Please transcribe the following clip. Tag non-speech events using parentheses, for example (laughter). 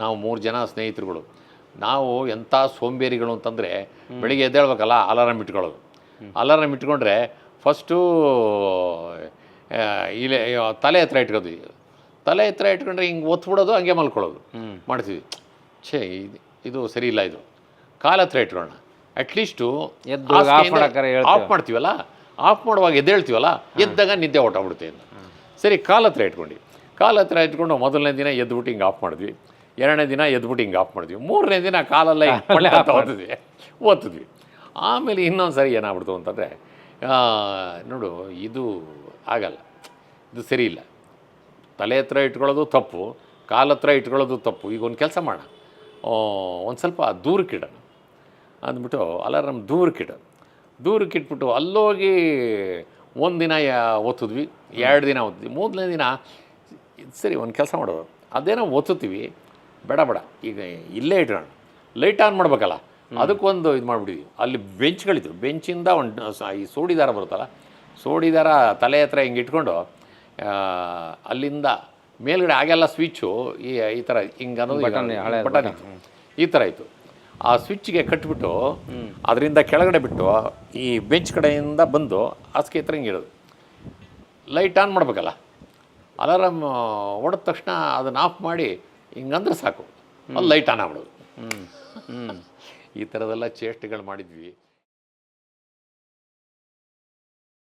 ನಾವು ಮೂರು ಜನ ಸ್ನೇಹಿತರುಗಳು. ನಾವು ಎಂಥ ಸೋಂಬೇರಿಗಳು ಅಂತಂದರೆ ಬೆಳಿಗ್ಗೆ ಎದ್ದೇಳ್ಬೇಕಲ್ಲ ಅಲಾರಾಮ್ ಇಟ್ಕೊಳ್ಳೋದು. ಅಲಾರಾಮ್ ಇಟ್ಕೊಂಡ್ರೆ ಫಸ್ಟು ಇಲ್ಲೇ ತಲೆ ಹತ್ರ ಇಟ್ಕೊತೀವಿ. ತಲೆ ಹತ್ರ ಇಟ್ಕೊಂಡ್ರೆ ಹಿಂಗೆ ಒತ್ಬಿಡೋದು ಹಂಗೆ ಮಲ್ಕೊಳ್ಳೋದು. ಮಾಡ್ತೀವಿ. ಛೇ ಇದು ಇದು ಸರಿ ಇಲ್ಲ ಇದು. ಕಾಲ ಹತ್ರ ಇಟ್ಕೊಳ್ಳೋಣ. ಅಟ್ಲೀಸ್ಟು. ಆಫ್ ಮಾಡ್ತೀವಲ್ಲ? ಆಫ್ ಮಾಡುವಾಗ ಎದ್ದೇಳ್ತೀವಲ್ಲ? ಎದ್ದಾಗ ನಿದ್ದೆ ಹೊಟ್ಟೋಗ್ಬಿಡುತ್ತೆ ಅಂತ. ಸರಿ ಕಾಲ ಹತ್ರ ಇಟ್ಕೊಂಡು. ಕಾಲ ಹತ್ರ ಇಟ್ಕೊಂಡು ಮೊದಲನೇ ದಿನ ಎದ್ಬಿಟ್ಟು ಹಿಂಗೆ ಆಫ್ ಮಾಡಿದ್ವಿ. ಎರಡನೇ ದಿನ ಎದ್ಬಿಟ್ಟು ಹಿಂಗೆ ಆಫ್ ಮಾಡಿದ್ವಿ ಮೂರನೇ ದಿನ ಕಾಲಲ್ಲೇ (laughs) ಅಂತ ಓದಿದ್ವಿ ಓದ್ತಿದ್ವಿ. ಆಮೇಲೆ ಇನ್ನೊಂದು ಸರಿ ಏನಾಗ್ಬಿಡ್ತು ಅಂತಂದರೆ ನೋಡು ಇದು ಆಗಲ್ಲ. ಇದು ಸರಿ ಇಲ್ಲ. ತಲೆ ಹತ್ರ ಇಟ್ಕೊಳ್ಳೋದು ತಪ್ಪು ಕಾಲ ಹತ್ರ ಇಟ್ಕೊಳ್ಳೋದು ತಪ್ಪು. ಈಗ ಒಂದು ಕೆಲಸ ಮಾಡೋಣ ಒಂದು ಸ್ವಲ್ಪ ದೂರಕ್ಕಿಡೋಣ ಅಂದ್ಬಿಟ್ಟು ಅಲಾರಾಮ್ ದೂರಕ್ಕಿಡ ದೂರಕ್ಕಿಟ್ಬಿಟ್ಟು ಅಲ್ಲೋಗಿ ಒಂದು ದಿನ ಯಾ ಒತ್ತಿದ್ವಿ ಎರಡು ದಿನ ಒತ್ತಿದ್ವಿ ಮೂರನೇ ದಿನ ಇದ್ ಸರಿ ಒಂದು ಕೆಲಸ ಮಾಡೋದು ಅದೇನೋ ಒತ್ತುತ್ತೀವಿ ಬೇಡ ಬೇಡ. ಈಗ ಇಲ್ಲೇ ಇಡೋಣ ಲೈಟ್ ಆನ್ ಮಾಡಬೇಕಲ್ಲ. ಅದಕ್ಕೊಂದು ಇದು ಮಾಡಿಬಿಟ್ಟಿದ್ವಿ. ಅಲ್ಲಿ ಬೆಂಚ್ಗಳಿದ್ರು ಬೆಂಚಿಂದ ಒಂದು ಈ ಸೋಡಿದಾರ ಬರುತ್ತಲ್ಲ ಸೋಡಿದಾರ ತಲೆ ಹತ್ರ ಹಿಂಗೆ ಇಟ್ಕೊಂಡು ಅಲ್ಲಿಂದ ಮೇಲ್ಗಡೆ ಆಗೆಲ್ಲ ಸ್ವಿಚ್ಚು ಈ ಈ ಥರ ಹಿಂಗೆ ಅನ್ನೋದು ಬಟನ್ ಈ ಥರ ಇತ್ತು. ಆ ಸ್ವಿಚ್ಗೆ ಕಟ್ಬಿಟ್ಟು ಅದರಿಂದ ಕೆಳಗಡೆ ಬಿಟ್ಟು ಈ ಬೆಂಚ್ ಕಡೆಯಿಂದ ಬಂದು ಹಾಸಿಗೆ ಹತ್ರ ಹಿಂಗೆ ಇಡೋದು. ಲೈಟ್ ಆನ್ ಮಾಡಬೇಕಲ್ಲ. ಅಲಾರಾಮ್ ಹೊಡೆದ ತಕ್ಷಣ ಅದನ್ನು ಆಫ್ ಮಾಡಿ ಹಿಂಗಂದ್ರೆ ಸಾಕು. ಅಲ್ಲಿ ಲೈಟ್ ಆನ್ ಆಗ್ಬಿಡೋದು. ಈ ಥರದೆಲ್ಲ ಚೇಷ್ಟೆಗಳು ಮಾಡಿದ್ವಿ.